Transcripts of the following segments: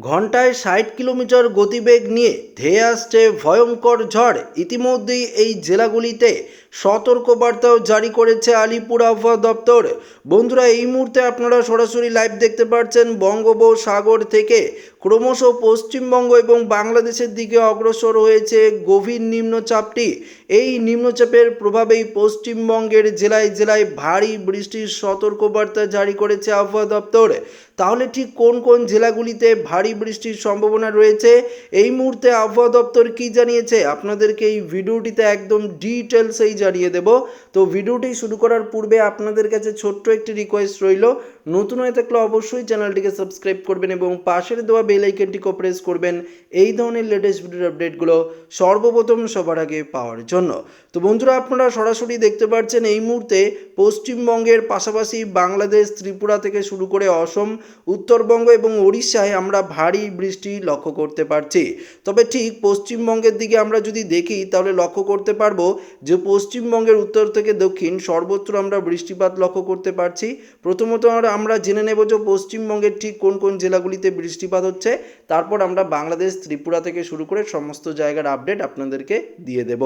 ঘন্টায় ষাট কিলোমিটার গতিবেগ নিয়ে ধেয়ে আসছে ভয়ঙ্কর ঝড়। ইতিমধ্যেই এই জেলাগুলিতে সতর্কবার্তাও জারি করেছে আলিপুর আবহাওয়া দপ্তর। বন্ধুরা, এই মুহূর্তে আপনারা সরাসরি লাইভ দেখতে পাচ্ছেন বঙ্গোপসাগর থেকে। ক্রমশ পশ্চিমবঙ্গ এবং বাংলাদেশের দিকে অগ্রসর হয়েছে গভীর নিম্নচাপটি। এই নিম্নচাপের প্রভাবেই পশ্চিমবঙ্গের জেলায় জেলায় ভারী বৃষ্টির সতর্কবার্তা জারি করেছে আবহাওয়া দপ্তর। তাহলে ঠিক কোন কোন জেলাগুলিতে ভারী বৃষ্টির সম্ভাবনা রয়েছে? এই মুহূর্তে আবহাওয়া দপ্তর কি জানিয়েছে? আপনাদেরকে এই ভিডিওটিতে একদম ডিটেলসেই জানিয়ে দেব। তো ভিডিওটি শুরু করার পূর্বে আপনাদের কাছে ছোট্ট একটি রিকোয়েস্ট রইল। নতুন হয়ে থাকলে অবশ্যই চ্যানেলটিকে সাবস্ক্রাইব করবেন এবং পাশের দেওয়া বেল আইকনটিকে প্রেস করবেন। এই ধরনের লেটেস্ট ভিডিওর আপডেটগুলো সর্বপ্রথম সবার আগে পাওয়ার জন্য। তো বন্ধুরা, আপনারা সরাসরি দেখতে পাচ্ছেন এই মুহূর্তে পশ্চিমবঙ্গের পাশাপাশি বাংলাদেশ, ত্রিপুরা থেকে শুরু করে অসম, উত্তরবঙ্গ এবং ওড়িশায় আমরা ভারী বৃষ্টি লক্ষ্য করতে পারছি। তবে ঠিক পশ্চিমবঙ্গের দিকে আমরা যদি দেখি, তাহলে লক্ষ্য করতে পারব যে পশ্চিমবঙ্গের উত্তর থেকে দক্ষিণ সর্বত্র আমরা বৃষ্টিপাত লক্ষ্য করতে পারছি। প্রথমত আমরা আমরা জেনে নেব যে পশ্চিমবঙ্গের ঠিক কোন কোন জেলাগুলিতে বৃষ্টিপাত হচ্ছে। তারপর আমরা বাংলাদেশ, ত্রিপুরা থেকে শুরু করে সমস্ত জায়গার আপডেট আপনাদেরকে দিয়ে দেব।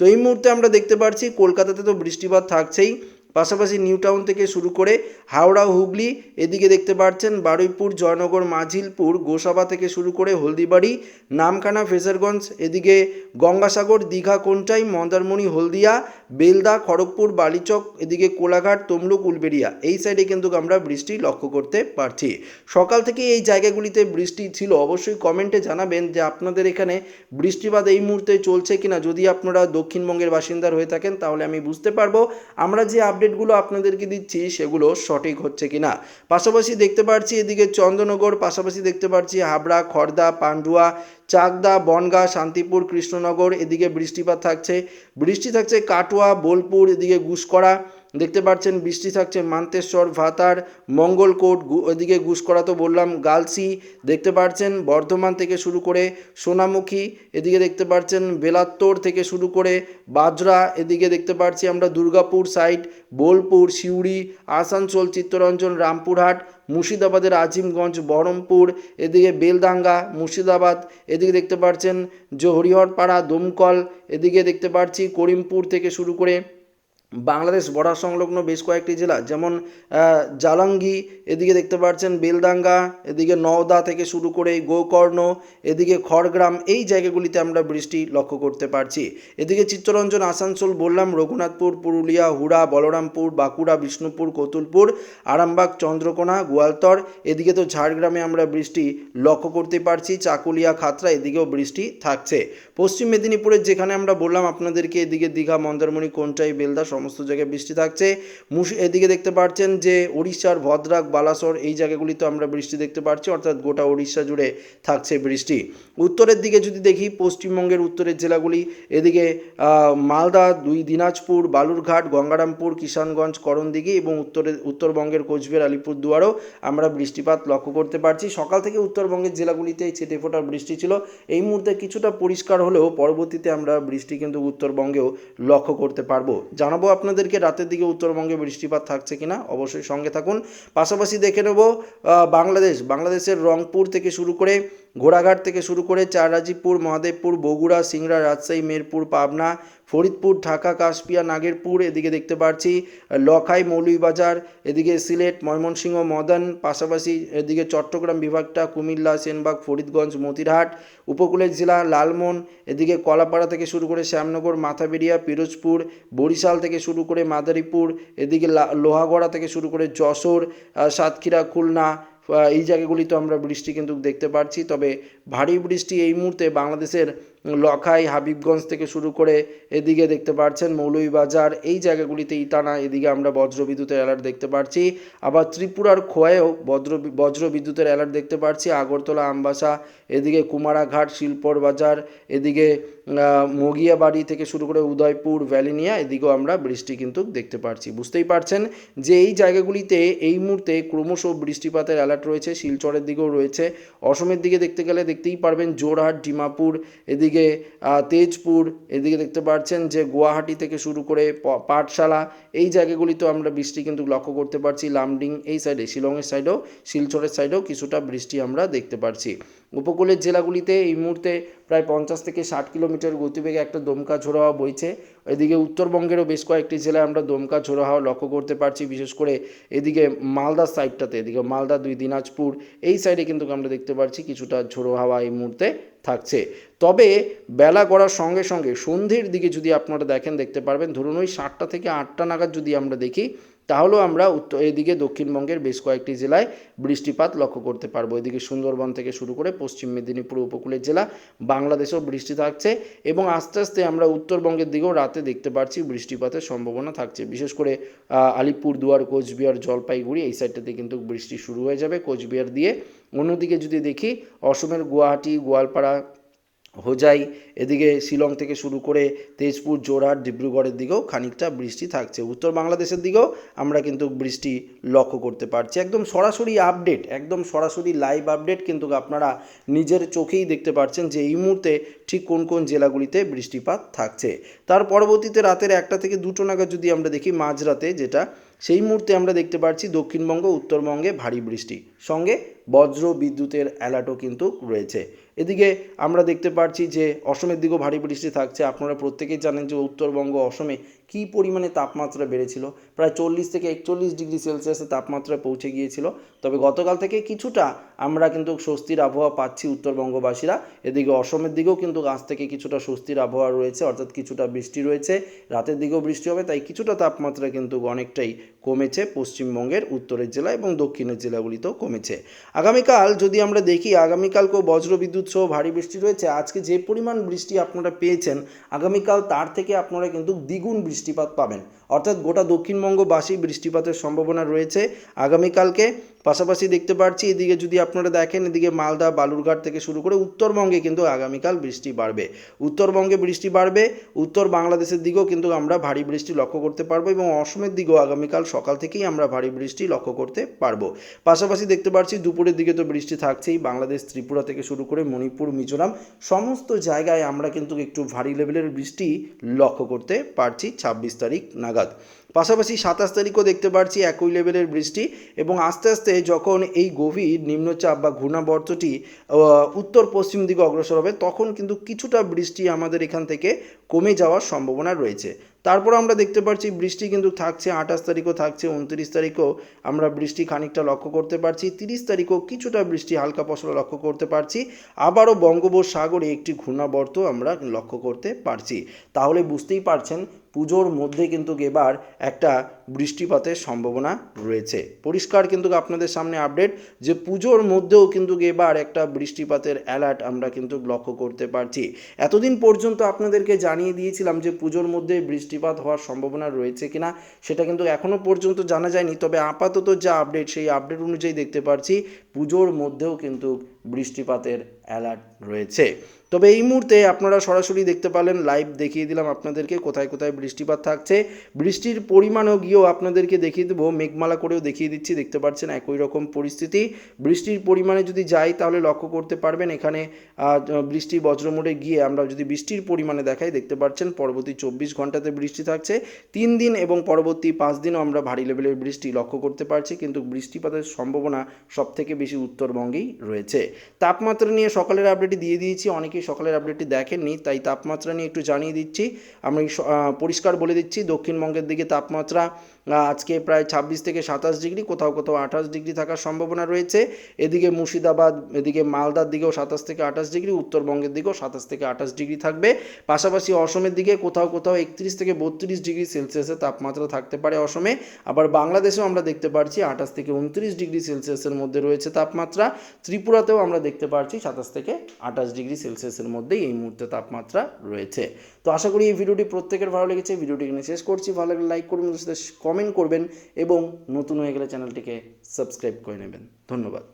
তো এই মুহূর্তে আমরা দেখতে পাচ্ছি কলকাতাতে তো বৃষ্টিপাত থাকছেই। পাশাপাশি নিউ টাউন থেকে শুরু করে হাওড়া, হুগলি, এদিকে দেখতে পাচ্ছেন বারুইপুর, জয়নগর, মাঝিলপুর, গোসাবা থেকে শুরু করে হলদিবাড়ি, নামখানা ফেজারগঞ্জ এদিকে গঙ্গাসাগর, দীঘা, কোনটাই, মন্দারমণি, হলদিয়া, বেলদা, খড়গপুর, বালিচক, এদিকে কোলাঘাট, তমলুক, উলবেড়িয়া। এই সাইডে কিন্তু আমরা বৃষ্টি লক্ষ্য করতে পারছি। সকাল থেকে এই জায়গাগুলিতে বৃষ্টি ছিল। অবশ্যই কমেন্টে জানাবেন যে আপনাদের এখানে বৃষ্টিপাত এই মুহূর্তে চলছে কিনা। যদি আপনারা দক্ষিণবঙ্গের বাসিন্দার হয়ে থাকেন, তাহলে আমি বুঝতে পারব। আমরা যে আপডেটগুলো আপনাদেরকে দিচ্ছি, সেগুলো সঠিক হচ্ছে কি না পাশাপাশি দেখতে পাচ্ছি এদিকে চন্দ্রনগর, পাশাপাশি দেখতে পাচ্ছি হাবড়া, খর্দা, পান্ডুয়া, চাকদা, বনগাঁ, শান্তিপুর, কৃষ্ণনগর, এদিকে বৃষ্টিপাত থাকছে। বৃষ্টি থাকছে কাটোয়া, বোলপুর, এদিকে গুসকরা দেখতে পাচ্ছেন, বৃষ্টি থাকছে মান্তেশ্বর ভাতার মঙ্গলকোট এদিকে গুসকরা তো বললাম, গালসি দেখতে পাচ্ছেন, বর্ধমান থেকে শুরু করে সোনামুখী, এদিকে দেখতে পাচ্ছেন, বেলাত্তর থেকে শুরু করে বাজরা এদিকে দেখতে পাচ্ছি আমরা দুর্গাপুর সাইড বোলপুর, সিউড়ি, আসানসোল, চিত্তরঞ্জন, রামপুরহাট, মুর্শিদাবাদের আজিমগঞ্জ, বহরমপুর, এদিকে বেলদাঙ্গা মুর্শিদাবাদ, এদিকে দেখতে পাচ্ছেন যে হরিহরপাড়া দমকল, এদিকে দেখতে পাচ্ছি, করিমপুর থেকে শুরু করে বাংলাদেশ বর্ডার সংলগ্ন বেশ কয়েকটি জেলা, যেমন জালাঙ্গি, এদিকে দেখতে পাচ্ছেন বেলদাঙ্গা এদিকে নওদা থেকে শুরু করে গোকর্ণ, এদিকে খড়গ্রাম, এই জায়গাগুলিতে আমরা বৃষ্টি লক্ষ্য করতে পারছি। এদিকে চিত্তরঞ্জন, আসানসোল বললাম রঘুনাথপুর, পুরুলিয়া, হুড়া, বলরামপুর, বাঁকুড়া, বিষ্ণুপুর, কতুলপুর, আরামবাগ, চন্দ্রকোনা, গোয়ালতর, এদিকে তো ঝাড়গ্রামে আমরা বৃষ্টি লক্ষ্য করতে পারছি, চাকুলিয়া, খাতরা, এদিকেও বৃষ্টি থাকছে। পশ্চিম মেদিনীপুরের যেখানে আমরা বললাম আপনাদেরকে, এদিকে দীঘা, মন্দারমণি, কোনটাই, বেলদা সমস্ত জায়গায় বৃষ্টি থাকছে। মুস এদিকে দেখতে পাচ্ছেন যে উড়িষ্যার ভদ্রাক, বালাসর এই জায়গাগুলিতে আমরা বৃষ্টি দেখতে পাচ্ছি অর্থাৎ গোটা উড়িষ্যা জুড়ে থাকছে বৃষ্টি। উত্তরের দিকে যদি দেখি, পশ্চিমবঙ্গের উত্তরের জেলাগুলি, এদিকে মালদা, দুই দিনাজপুর, বালুরঘাট, গঙ্গারামপুর, কিষানগঞ্জ, করণদিঘি এবং উত্তরের উত্তরবঙ্গের কোচবিহার, আলিপুরদুয়ারও আমরা বৃষ্টিপাত লক্ষ্য করতে পারছি। সকাল থেকে উত্তরবঙ্গের জেলাগুলিতে ছেটে ফোটা বৃষ্টি ছিল। এই মুহূর্তে কিছুটা পরিষ্কার হলেও পরবর্তীতে আমরা বৃষ্টি কিন্তু উত্তরবঙ্গেও লক্ষ্য করতে পারব। জানাব আপনাদেরকে রাতের দিকে উত্তরবঙ্গে বৃষ্টিপাত থাকছে কিনা অবশ্যই সঙ্গে থাকুন। পাশাপাশি দেখে নেব বাংলাদেশ। বাংলাদেশের রংপুর থেকে শুরু করে ঘোড়াঘাট থেকে শুরু করে চাররাজিপুর, মহাদেবপুর, বগুড়া, সিংড়া, রাজশাহী, মেরপুর, পাবনা, ফরিদপুর, ঢাকা, কাশপিয়া, নাগেরপুর, এদিকে দেখতে পাচ্ছি লখাই, মৌলভীবাজার, এদিকে সিলেট, ময়মনসিংহ, মদন, পাশাপাশি এদিকে চট্টগ্রাম বিভাগটা, কুমিল্লা, সেনবাগ, ফরিদগঞ্জ, মতিরহাট, উপকূলের জেলা লালমোহন, এদিকে কলাপাড়া থেকে শুরু করে শ্যামনগর মাথাবেরিয়া পিরোজপুর, বরিশাল থেকে শুরু করে মাদারীপুর, এদিকে লোহাগড়া থেকে শুরু করে যশোর সাতক্ষীরা, খুলনা এই জায়গাগুলিতে আমরা বৃষ্টি কিন্তু দেখতে পারছি। তবে ভারী বৃষ্টি এই মুহূর্তে বাংলাদেশের লখাই, হাবিবগঞ্জ থেকে শুরু করে এদিকে দেখতে পাচ্ছেন মৌলভীবাজার, এই জায়গাগুলিতে ইটানা, এদিকে আমরা বজ্রবিদ্যুতের অ্যালার্ট দেখতে পাচ্ছি আবার ত্রিপুরার খোয়ায়ও বজ্র বজ্র বিদ্যুতের অ্যালার্ট দেখতে পাচ্ছি আগরতলা, আমবাসা, এদিকে কুমারাঘাট শিলপর বাজার এদিকে মগিয়াবাড়ি থেকে শুরু করে উদয়পুর, ভ্যালিনিয়া, এদিকেও আমরা বৃষ্টি কিন্তু দেখতে পাচ্ছি বুঝতেই পারছেন যে এই জায়গাগুলিতে এই মুহূর্তে ক্রমশ বৃষ্টিপাতের অ্যালার্ট রয়েছে, শিলচরের দিকেও রয়েছে। অসমের দিকে দেখতে গেলে দেখতেই পারবেন জোরহাট, ডিমাপুর, এদিকে তেজপুর, এদিকে দেখতে পাচ্ছেন যে গুয়াহাটি থেকে শুরু করে পাঠশালা, এই জায়গাগুলিতেও আমরা বৃষ্টি কিন্তু লক্ষ্য করতে পারছি। লামডিং এই সাইডে শিলংয়ের সাইডেও শিলচরের সাইডেও কিছুটা বৃষ্টি আমরা দেখতে পারছি। উপকূলের জেলাগুলিতে এই মুহূর্তে প্রায় পঞ্চাশ থেকে ষাট কিলোমিটার গতিবেগে একটা দমকা ঝোড়ো হাওয়া বইছে। এদিকে উত্তরবঙ্গেরও বেশ কয়েকটি জেলায় আমরা দমকা ঝোড়ো হাওয়া লক্ষ্য করতে পারছি, বিশেষ করে এদিকে মালদা সাইডটাতে এদিকে মালদা, দুই দিনাজপুর, এই সাইডে কিন্তু আমরা দেখতে পাচ্ছি কিছুটা ঝোড়ো হাওয়া এই মুহূর্তে থাকছে। তবে বেলা গড়ার সঙ্গে সঙ্গে সন্ধ্যের দিকে যদি আপনারা দেখেন, দেখতে পারবেন, ধরুন ওই সাতটা থেকে আটটা নাগাদ যদি আমরা দেখি তাহলেও আমরা উত্তর এদিকে দক্ষিণবঙ্গের বেশ কয়েকটি জেলায় বৃষ্টিপাত লক্ষ্য করতে পারব। এদিকে সুন্দরবন থেকে শুরু করে পশ্চিম মেদিনীপুর উপকূলের জেলা বাংলাদেশেও বৃষ্টি থাকছে এবং আস্তে আস্তে আমরা উত্তরবঙ্গের দিকেও রাতে দেখতে পাচ্ছি বৃষ্টিপাতের সম্ভাবনা থাকছে। বিশেষ করে আহ, আলিপুরদুয়ার কোচবিহার জলপাইগুড়ি এই সাইডটাতে কিন্তু বৃষ্টি শুরু হয়ে যাবে কোচবিহার দিয়ে। অন্যদিকে যদি দেখি অসমের গুয়াহাটি গোয়ালপাড়া হোজাই, এদিকে শিলং থেকে শুরু করে তেজপুর, জোরহাট, ডিব্রুগড়ের দিকেও খানিকটা বৃষ্টি থাকছে। উত্তর বাংলাদেশের দিকেও আমরা কিন্তু বৃষ্টি লক্ষ্য করতে পারছি। একদম সরাসরি আপডেট একদম সরাসরি লাইভ আপডেট কিন্তু আপনারা নিজের চোখেই দেখতে পাচ্ছেন যে এই মুহূর্তে ঠিক কোন কোন জেলাগুলিতে বৃষ্টিপাত থাকছে। তার পরবর্তীতে রাতের একটা থেকে দুটো নাগাদ যদি আমরা দেখি, মাঝরাতে যেটা সেই মুহূর্তে আমরা দেখতে পাচ্ছি দক্ষিণবঙ্গ, উত্তরবঙ্গে ভারী বৃষ্টি। সঙ্গে বজ্র বিদ্যুতের অ্যালার্টও কিন্তু রয়েছে। এদিকে আমরা দেখতে পাচ্ছি যে অসমের দিকেও ভারী বৃষ্টি থাকছে। আপনারা প্রত্যেকেই জানেন যে উত্তরবঙ্গ, অসমে কী পরিমাণে তাপমাত্রা বেড়েছিল? প্রায় চল্লিশ থেকে একচল্লিশ ডিগ্রি সেলসিয়াসের তাপমাত্রা পৌঁছে গিয়েছিল। তবে গতকাল থেকে কিছুটা আমরা কিন্তু স্বস্তির আবহাওয়া পাচ্ছি উত্তরবঙ্গবাসীরা। এদিকে অসমের দিকেও কিন্তু আজ থেকে কিছুটা স্বস্তির আবহাওয়া রয়েছে, অর্থাৎ কিছুটা বৃষ্টি রয়েছে। রাতের দিকেও বৃষ্টি হবে, তাই কিছুটা তাপমাত্রা কিন্তু অনেকটাই কমেছে পশ্চিমবঙ্গের উত্তরের জেলা এবং দক্ষিণের জেলাগুলিতেও কমেছে। আগামীকাল যদি আমরা দেখি আগামীকালকেও বজ্রবিদ্যুৎ সহ ভারী বৃষ্টি রয়েছে। আজকে যে পরিমাণ বৃষ্টি আপনারা পেয়েছেন, আগামীকাল তার থেকে আপনারা কিন্তু দ্বিগুণ বৃষ্টিপাত পাবেন। অর্থাৎ গোটা দক্ষিণবঙ্গবাসী বৃষ্টিপাতের সম্ভাবনা রয়েছে। আগামীকালকে পাশাপাশি দেখতে পাচ্ছি এদিকে যদি আপনারা দেখেন, এদিকে মালদা, বালুরঘাট থেকে শুরু করে উত্তরবঙ্গে কিন্তু আগামীকাল বৃষ্টি বাড়বে। উত্তরবঙ্গে বৃষ্টি বাড়বে, উত্তর বাংলাদেশের দিকেও কিন্তু আমরা ভারী বৃষ্টি লক্ষ্য করতে পারব এবং অসমের দিকেও আগামীকাল সকাল থেকেই আমরা ভারী বৃষ্টি লক্ষ্য করতে পারব। পাশাপাশি দেখতে পাচ্ছি দুপুরের দিকে তো বৃষ্টি থাকছেই, বাংলাদেশ, ত্রিপুরা থেকে শুরু করে মণিপুর, মিজোরাম, সমস্ত জায়গায় আমরা কিন্তু একটু ভারী লেভেলের বৃষ্টি লক্ষ্য করতে পারছি ছাব্বিশ তারিখ নাগাদ। পাশাপাশি সাতাশ তারিখও দেখতে পাচ্ছি একই লেভেলের বৃষ্টি এবং আস্তে আস্তে যখন এই গভীর নিম্নচাপ বা ঘূর্ণাবর্তটি উত্তর পশ্চিম দিকে অগ্রসর হবে, তখন কিন্তু কিছুটা বৃষ্টি আমাদের এখান থেকে কমে যাওয়ার সম্ভাবনা রয়েছে। তারপর আমরা দেখতে পাচ্ছি বৃষ্টি কিন্তু থাকছে, আঠাশ তারিখও থাকছে, উনত্রিশ তারিখও আমরা বৃষ্টি খানিকটা লক্ষ্য করতে পারছি, তিরিশ তারিখও কিছুটা বৃষ্টি, হালকা পশলা লক্ষ্য করতে পারছি, আবারও বঙ্গোপসাগরে একটি ঘূর্ণাবর্ত আমরা লক্ষ্য করতে পারছি। তাহলে বুঝতেই পারছেন, পুজোর মধ্যে কিন্তু এবার একটা বৃষ্টিপাতের সম্ভাবনা রয়েছে। পরিষ্কার কিন্তু আপনাদের সামনে আপডেট যে পুজোর মধ্যেও কিন্তু এবার একটা বৃষ্টিপাতের অ্যালার্ট আমরা কিন্তু লক্ষ্য করতে পারছি। এতদিন পর্যন্ত আপনাদেরকে জানিয়ে দিয়েছিলাম যে পুজোর মধ্যে বৃষ্টিপাত হওয়ার সম্ভাবনা রয়েছে কিনা সেটা কিন্তু এখনও পর্যন্ত জানা যায়নি। তবে আপাতত যা আপডেট, সেই আপডেট অনুযায়ী দেখতে পাচ্ছি পুজোর মধ্যেও কিন্তু বৃষ্টিপাতের অ্যালার্ট রয়েছে। তবে এই মুহূর্তে আপনারা সরাসরি দেখতে পারলেন লাইভ দেখিয়ে দিলাম আপনাদেরকে, কোথায় কোথায় বৃষ্টিপাত থাকছে। বৃষ্টির পরিমাণও গিয়েও আপনাদেরকে দেখিয়ে দেবো, মেঘমালা করেও দেখিয়ে দিচ্ছি, দেখতে পাচ্ছেন একই রকম পরিস্থিতি। বৃষ্টির পরিমাণে যদি যাই তাহলে লক্ষ্য করতে পারবেন, এখানে বৃষ্টি বজ্রমোড়ে গিয়ে আমরা যদি বৃষ্টির পরিমাণে দেখাই, দেখতে পাচ্ছেন পরবর্তী চব্বিশ ঘন্টাতে বৃষ্টি থাকছে। তিন দিন এবং পরবর্তী পাঁচ দিনও আমরা ভারী লেভেলের বৃষ্টি লক্ষ্য করতে পারছি, কিন্তু বৃষ্টিপাতের সম্ভাবনা সব থেকে বেশি উত্তরবঙ্গেই রয়েছে। তাপমাত্রা নিয়ে সকালের আপডেটটি দিয়ে দিয়েছি অনেকেই সকালের আপডেটটি দেখেননি, তাই তাপমাত্রা নিয়ে একটু জানিয়ে দিচ্ছি। আমি পরিষ্কার বলে দিচ্ছি, দক্ষিণবঙ্গের দিকে তাপমাত্রা আজকে প্রায় ছাব্বিশ থেকে সাতাশ ডিগ্রি, কোথাও কোথাও আঠাশ ডিগ্রি থাকার সম্ভাবনা রয়েছে। এদিকে মুর্শিদাবাদ, এদিকে মালদার দিকেও সাতাশ থেকে আঠাশ ডিগ্রি, উত্তরবঙ্গের দিকেও সাতাশ থেকে আঠাশ ডিগ্রি থাকবে। পাশাপাশি অসমের দিকে কোথাও কোথাও একত্রিশ থেকে বত্রিশ ডিগ্রি সেলসিয়াসের তাপমাত্রা থাকতে পারে অসমে। আবার বাংলাদেশেও আমরা দেখতে পাচ্ছি আঠাশ থেকে উনত্রিশ ডিগ্রি সেলসিয়াসের মধ্যে রয়েছে তাপমাত্রা। ত্রিপুরাতেও আমরা দেখতে পাচ্ছি সাতাশ থেকে আঠাশ ডিগ্রি সেলসিয়াসের মধ্যেই এই মুহূর্তে তাপমাত্রা রয়েছে। তো আশা করি এই ভিডিওটি প্রত্যেকের ভালো লেগেছে। ভিডিওটি এখানে শেষ করছি। ভালো লাগলে লাইক করবেন কমেন্ট করবেন এবং নতুন হয়ে গেলে চ্যানেলটিকে সাবস্ক্রাইব করে নেবেন। ধন্যবাদ।